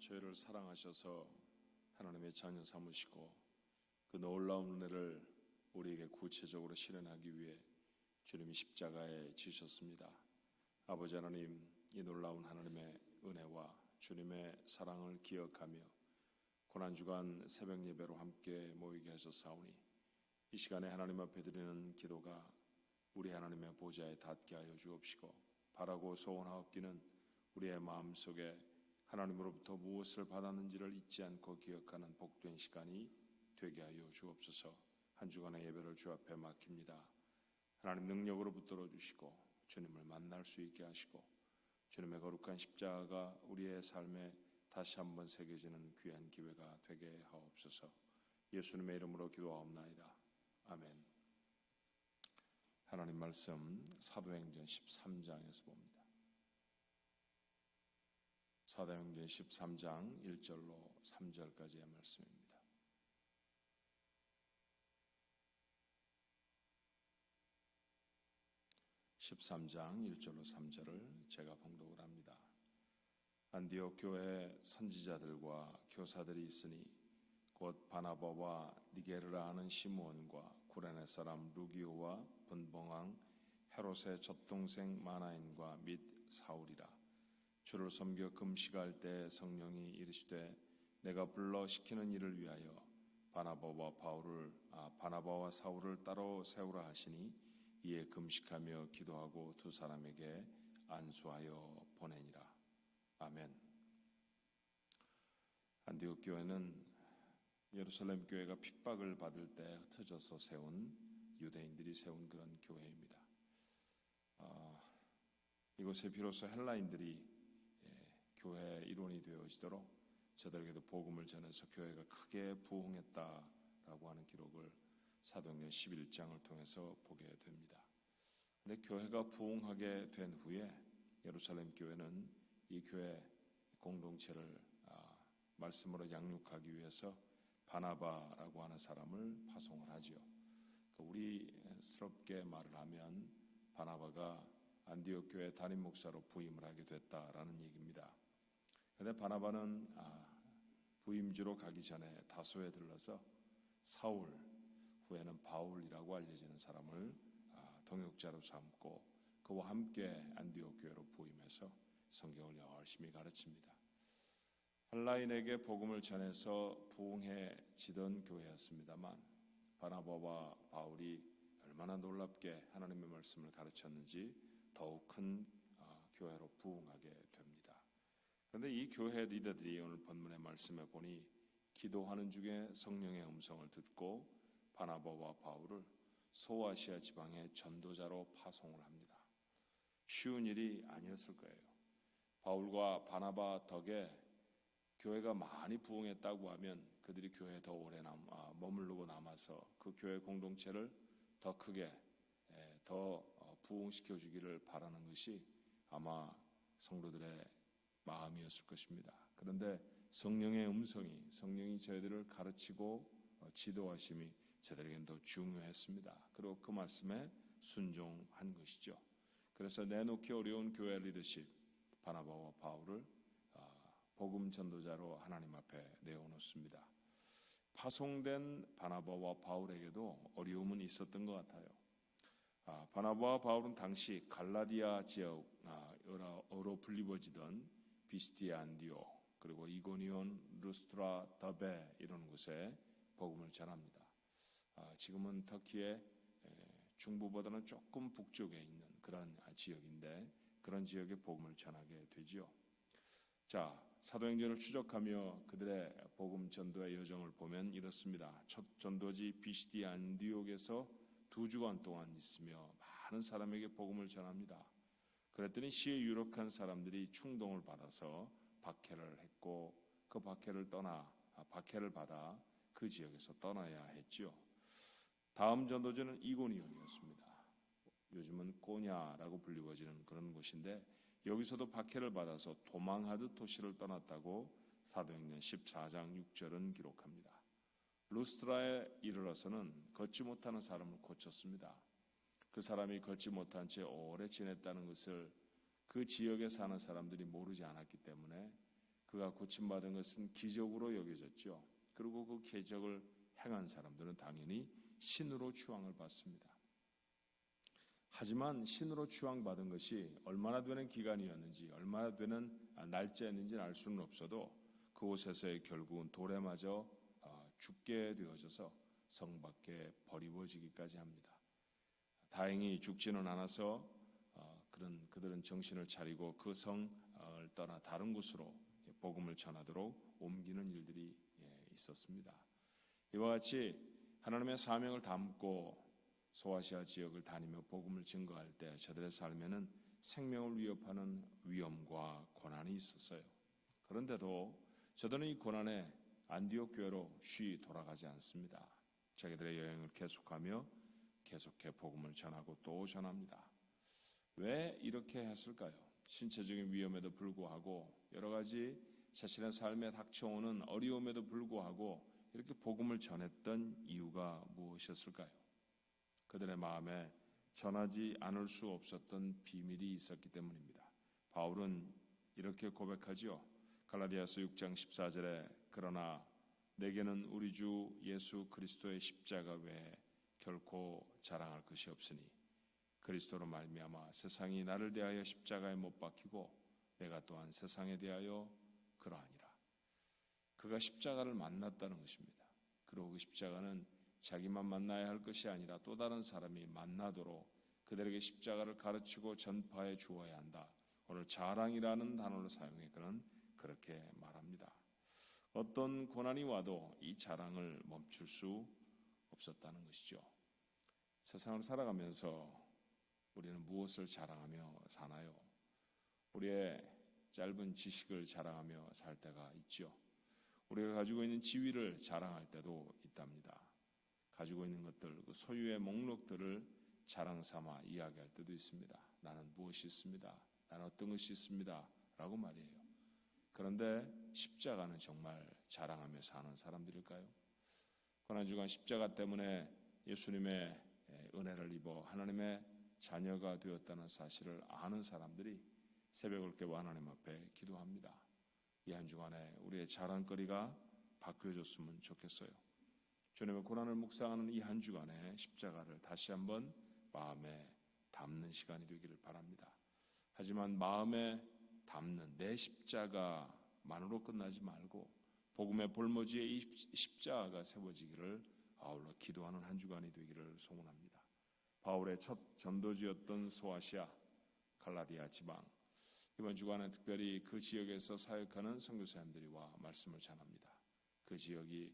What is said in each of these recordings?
저희를 사랑하셔서 하나님의 자녀 삼으시고 그 놀라운 은혜를 우리에게 구체적으로 실현하기 위해 주님이 십자가에 지셨습니다. 아버지 하나님, 이 놀라운 하나님의 은혜와 주님의 사랑을 기억하며 고난 주간 새벽 예배로 함께 모이게 하셨사오니 이 시간에 하나님 앞에 드리는 기도가 우리 하나님의 보좌에 닿게 하여 주옵시고 바라고 소원하옵기는 우리의 마음 속에 하나님으로부터 무엇을 받았는지를 잊지 않고 기억하는 복된 시간이 되게 하여 주옵소서. 한 주간의 예배를 주 앞에 맡깁니다. 하나님 능력으로 붙들어 주시고 주님을 만날 수 있게 하시고 주님의 거룩한 십자가가 우리의 삶에 다시 한번 새겨지는 귀한 기회가 되게 하옵소서. 예수님의 이름으로 기도하옵나이다. 아멘. 하나님 말씀 사도행전 13장에서 봅니다. 사도행전 13장 1절로 3절까지의 말씀입니다. (13장 1절로 3절을) 제가 봉독을 합니다. 안디옥 교회 선지자들과 교사들이 있으니 곧 바나바와 니게르라 하는 시므온과 구레네 사람 루기오와 분봉왕 헤롯의 젖동생 마나인과 및 사울이라 주를 섬겨 금식할 때 성령이 이르시되 내가 불러 시키는 일을 위하여 바나바와 바울을 아, 바나바와 사울을 따로 세우라 하시니 이에 금식하며 기도하고 두 사람에게 안수하여 보내니라 아멘. 안디옥 교회는 예루살렘 교회가 핍박을 받을 때 흩어져서 세운 유대인들이 세운 그런 교회입니다. 아, 이곳에 비로소 헬라인들이 예, 교회 일원이 되어지도록 저들에게도 복음을 전해서 교회가 크게 부흥했다라고 하는 기록을 사도행전 11장을 통해서 보게 됩니다. 근데 교회가 부흥하게 된 후에 예루살렘 교회는 이 교회 공동체를 아, 말씀으로 양육하기 위해서 바나바라고 하는 사람을 파송을 하지요. 그 우리스럽게 말을 하면 바나바가 안디옥 교회 담임 목사로 부임을 하게 됐다라는 얘기입니다. 그런데 바나바는 아, 부임주로 가기 전에 다소에 들러서 사울 후에는 바울이라고 알려지는 사람을 아, 동역자로 삼고 그와 함께 안디옥 교회로 부임해서 성경을 열심히 가르칩니다. 한라인에게 복음을 전해서 부흥해지던 교회였습니다만 바나바와 바울이 얼마나 놀랍게 하나님의 말씀을 가르쳤는지 더욱 큰 아, 교회로 부흥하게. 그런데 이 교회 리더들이 오늘 본문의 말씀에 보니 기도하는 중에 성령의 음성을 듣고 바나바와 바울을 소아시아 지방의 전도자로 파송을 합니다. 쉬운 일이 아니었을 거예요. 바울과 바나바 덕에 교회가 많이 부흥했다고 하면 그들이 교회에 더 오래 남, 아, 머무르고 남아서 그 교회 공동체를 더 크게 에, 더 어, 부흥시켜 주기를 바라는 것이 아마 성도들의 마음이었을 것입니다. 그런데 성령의 음성이 성령이 저희들을 가르치고 어, 지도하심이 저들에게는 더 중요했습니다. 그리고 그 말씀에 순종한 것이죠. 그래서 내놓기 어려운 교회 리더십 바나바와 바울을 복음 전도자로 하나님 앞에 내어놓습니다. 파송된 바나바와 바울에게도 어려움은 있었던 것 같아요. 아, 바나바와 바울은 당시 갈라디아 지역 어로 아, 불리워지던 비스티아 안디오 그리고 이고니온, 루스트라, 더베 이런 곳에 복음을 전합니다. 아, 지금은 터키의 중부보다는 조금 북쪽에 있는 그런 지역인데 그런 지역에 복음을 전하게 되지요. 자, 사도행전을 추적하며 그들의 복음 전도의 여정을 보면 이렇습니다. 첫 전도지 비시디 안디옥에서 두 주간 동안 있으며 많은 사람에게 복음을 전합니다. 그랬더니 시에 유력한 사람들이 충동을 받아서 박해를 했고 그 박해를 떠나 아, 박해를 받아 그 지역에서 떠나야 했지요. 다음 전도지는 이고니온이었습니다. 요즘은 꼬냐라고 불리워지는 그런 곳인데 여기서도 박해를 받아서 도망하듯 도시를 떠났다고 사도행전 14장 6절은 기록합니다. 루스트라에 이르러서는 걷지 못하는 사람을 고쳤습니다. 그 사람이 걷지 못한 채 오래 지냈다는 것을 그 지역에 사는 사람들이 모르지 않았기 때문에 그가 고침받은 것은 기적으로 여겨졌죠. 그리고 그 기적을 행한 사람들은 당연히 신으로 추앙을 받습니다. 하지만 신으로 추앙받은 것이 얼마나 되는 기간이었는지 얼마나 되는 날짜였는지는 알 수는 없어도 그곳에서의 결국은 돌에 맞아 아, 죽게 되어져서 성 밖에 버리워지기까지 합니다. 다행히 죽지는 않아서 어, 그런 그들은 정신을 차리고 그 성을 떠나 다른 곳으로 복음을 전하도록 옮기는 일들이 예, 있었습니다. 이와 같이 하나님의 사명을 담고 소아시아 지역을 다니며 복음을 증거할 때 저들의 삶에는 생명을 위협하는 위험과 고난이 있었어요. 그런데도 저들은 이 고난에 안디옥 교회로 쉬 돌아가지 않습니다. 자기들의 여행을 계속하며 계속해 복음을 전하고 또 전합니다. 왜 이렇게 했을까요? 신체적인 위험에도 불구하고 여러 가지 자신의 삶에 닥쳐오는 어려움에도 불구하고 이렇게 복음을 전했던 이유가 무엇이었을까요? 그들의 마음에 전하지 않을 수 없었던 비밀이 있었기 때문입니다. 바울은 이렇게 고백하지요. 갈라디아서 6장 14절에 그러나 내게는 우리 주 예수 그리스도의 십자가 외에 결코 자랑할 것이 없으니 그리스도로 말미암아 세상이 나를 대하여 십자가에 못 박히고 내가 또한 세상에 대하여 그러하니라. 그가 십자가를 만났다는 것입니다. 그리고 그 십자가는 자기만 만나야 할 것이 아니라 또 다른 사람이 만나도록 그들에게 십자가를 가르치고 전파해 주어야 한다. 오늘 자랑이라는 단어를 사용해 그는 그렇게 말합니다. 어떤 고난이 와도 이 자랑을 멈출 수 없었다는 것이죠. 세상을 살아가면서 우리는 무엇을 자랑하며 사나요? 우리의 짧은 지식을 자랑하며 살 때가 있죠. 우리가 가지고 있는 지위를 자랑할 때도 있답니다. 가지고 있는 것들, 그 소유의 목록들을 자랑 삼아 이야기할 때도 있습니다. 나는 무엇이 있습니다. 나는 어떤 것이 있습니다. 라고 말이에요. 그런데 십자가는 정말 자랑하며 사는 사람들일까요? 고난주간 십자가 때문에 예수님의 은혜를 입어 하나님의 자녀가 되었다는 사실을 아는 사람들이 새벽을 깨워 하나님 앞에 기도합니다. 이 한 주간에 우리의 자랑거리가 바뀌어졌으면 좋겠어요. 주님의 고난을 묵상하는 이 한 주간에 십자가를 다시 한번 마음에 담는 시간이 되기를 바랍니다. 하지만 마음에 담는 내 십자가만으로 끝나지 말고 복음의 볼모지에 이 십자가가 세워지기를 아울러 기도하는 한 주간이 되기를 소원합니다. 바울의 첫 전도지였던 소아시아 갈라디아 지방 이번 주간은 특별히 그 지역에서 사역하는 선교사님들이와 말씀을 전합니다. 그 지역이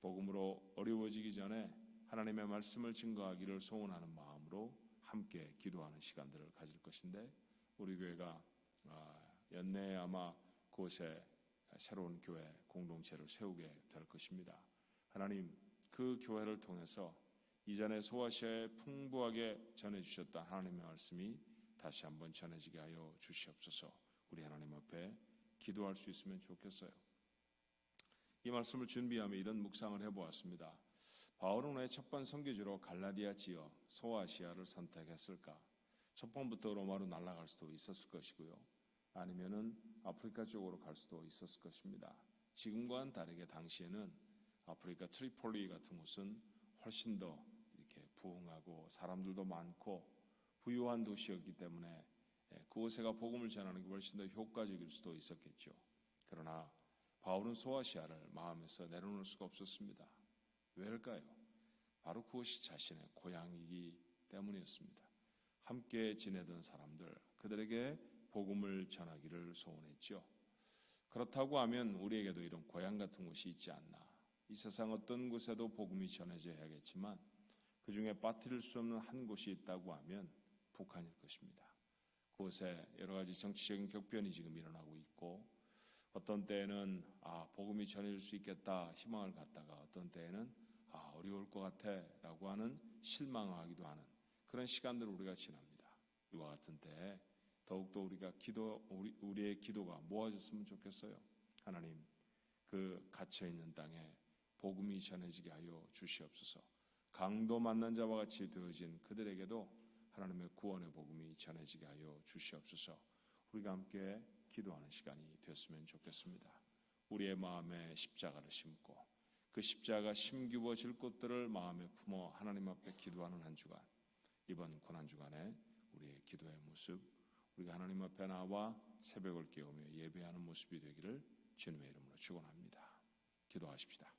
복음으로 어려워지기 전에 하나님의 말씀을 증거하기를 소원하는 마음으로 함께 기도하는 시간들을 가질 것인데 우리 교회가 아, 연내에 아마 그곳에 새로운 교회 공동체를 세우게 될 것입니다. 하나님 그 교회를 통해서 이전에 소아시아에 풍부하게 전해주셨던 하나님의 말씀이 다시 한번 전해지게 하여 주시옵소서. 우리 하나님 앞에 기도할 수 있으면 좋겠어요. 이 말씀을 준비하며 이런 묵상을 해보았습니다. 바울은 왜 첫번 선교지로 갈라디아 지역 소아시아를 선택했을까? 첫 번부터 로마로 날아갈 수도 있었을 것이고요. 아니면은 아프리카 쪽으로 갈 수도 있었을 것입니다. 지금과는 다르게 당시에는 아프리카 트리폴리 같은 곳은 훨씬 더 이렇게 부흥하고 사람들도 많고 부유한 도시였기 때문에 예, 그곳에가 복음을 전하는 게 훨씬 더 효과적일 수도 있었겠죠. 그러나 바울은 소아시아를 마음에서 내려놓을 수가 없었습니다. 왜일까요? 바로 그것이 자신의 고향이기 때문이었습니다. 함께 지내던 사람들, 그들에게 복음을 전하기를 소원했죠. 그렇다고 하면 우리에게도 이런 고향 같은 곳이 있지 않나. 이 세상 어떤 곳에도 복음이 전해져야겠지만 그 중에 빠뜨릴 수 없는 한 곳이 있다고 하면 북한일 것입니다. 그곳에 여러 가지 정치적인 격변이 지금 일어나고 있고 어떤 때에는 아 복음이 전해질 수 있겠다 희망을 갖다가 어떤 때에는 아 어려울 것 같아라고 하는 실망하기도 하는 그런 시간들을 우리가 지납니다. 이와 같은 때에 더욱더 우리가 기도 우리, 우리의 기도가 모아졌으면 좋겠어요. 하나님 그 갇혀 있는 땅에 복음이 전해지게 하여 주시옵소서. 강도 만난 자와 같이 되어진 그들에게도 하나님의 구원의 복음이 전해지게 하여 주시옵소서. 우리가 함께 기도하는 시간이 됐으면 좋겠습니다. 우리의 마음에 십자가를 심고 그 십자가 심기워질 것들을 마음에 품어 하나님 앞에 기도하는 한 주간 이번 고난 주간에 우리의 기도의 모습 우리가 하나님 앞에 나와 새벽을 깨우며 예배하는 모습이 되기를 주님의 이름으로 축원합니다. 기도하십시다.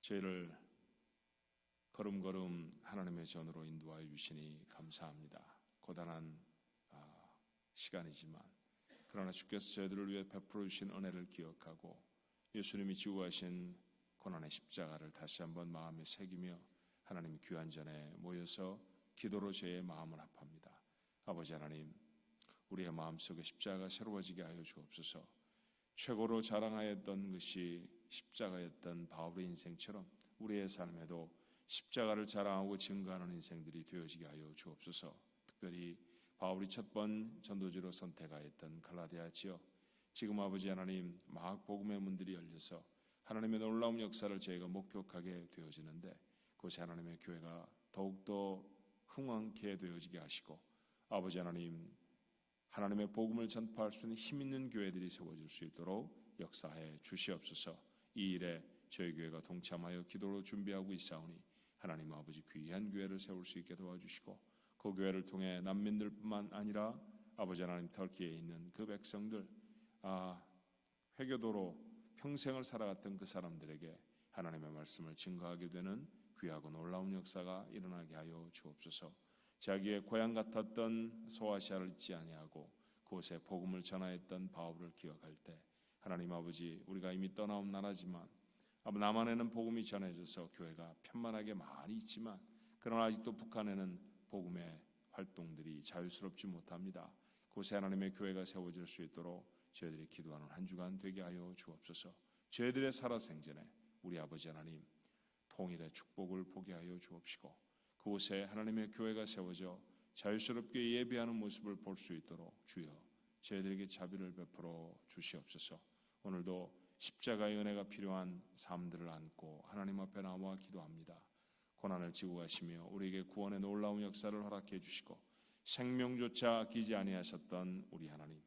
저희를 걸음걸음 하나님의 전으로 인도하여 주시니 감사합니다. 고단한 아, 시간이지만 그러나 주께서 저희들을 위해 베풀어 주신 은혜를 기억하고 예수님이 지고 가신 고난의 십자가를 다시 한번 마음에 새기며 하나님 귀한 전에 모여서 기도로 저의 마음을 합합니다. 아버지 하나님, 우리의 마음속에 십자가가 새로워지게 하여 주옵소서. 최고로 자랑하였던 것이 십자가였던 바울의 인생처럼 우리의 삶에도 십자가를 자랑하고 증거하는 인생들이 되어지게 하여 주옵소서. 특별히 바울이 첫 번 전도지로 선택하였던 갈라디아 지역 지금 아버지 하나님 마학 복음의 문들이 열려서 하나님의 놀라운 역사를 저희가 목격하게 되어지는데 그곳에 하나님의 교회가 더욱더 흥왕케 되어지게 하시고 아버지 하나님 하나님의 복음을 전파할 수 있는 힘 있는 교회들이 세워질 수 있도록 역사해 주시옵소서. 이 일에 저희 교회가 동참하여 기도로 준비하고 있사오니 하나님 아버지 귀한 교회를 세울 수 있게 도와주시고 그 교회를 통해 난민들뿐만 아니라 아버지 하나님 터키에 있는 그 백성들 아 회교도로 평생을 살아갔던 그 사람들에게 하나님의 말씀을 증거하게 되는 귀하고 놀라운 역사가 일어나게 하여 주옵소서. 자기의 고향 같았던 소아시아를 잊지 아니하고 그곳에 복음을 전하였던 바울을 기억할 때 하나님 아버지 우리가 이미 떠나온 나라지만 남한에는 복음이 전해져서 교회가 편만하게 많이 있지만 그러나 아직도 북한에는 복음의 활동들이 자유스럽지 못합니다. 그곳에 하나님의 교회가 세워질 수 있도록 저희들이 기도하는 한 주간 되게 하여 주옵소서. 저희들의 살아생전에 우리 아버지 하나님 통일의 축복을 보게 하여 주옵시고 그곳에 하나님의 교회가 세워져 자유스럽게 예배하는 모습을 볼 수 있도록 주여 저희들에게 자비를 베풀어 주시옵소서. 오늘도 십자가의 은혜가 필요한 삶들을 안고 하나님 앞에 나와 기도합니다. 고난을 지고 가시며 우리에게 구원의 놀라운 역사를 허락해 주시고 생명조차 아끼지 아니하셨던 우리 하나님,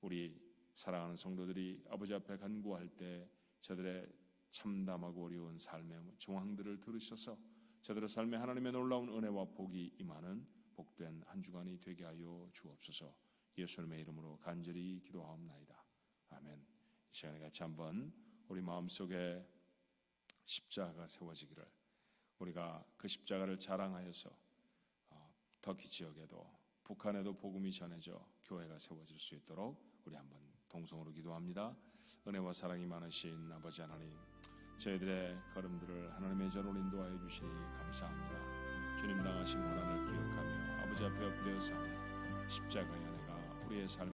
우리 사랑하는 성도들이 아버지 앞에 간구할 때 저들의 참담하고 어려운 삶의 정황들을 들으셔서 저들의 삶에 하나님의 놀라운 은혜와 복이 임하는 복된 한 주간이 되게 하여 주옵소서. 예수님의 이름으로 간절히 기도하옵나이다. 아멘. 이 시간에 같이 한번 우리 마음속에 십자가가 세워지기를 우리가 그 십자가를 자랑하여서 어, 터키 지역에도 북한에도 복음이 전해져 교회가 세워질 수 있도록 우리 한번 동성으로 기도합니다. 은혜와 사랑이 많으신 아버지 하나님, 저희들의 걸음들을 하나님의 전으로 인도하여 주시니 감사합니다. 주님 당하신 고난을 기억하며 아버지 앞에 엎드려 사며 십자가의 은혜가 우리의 삶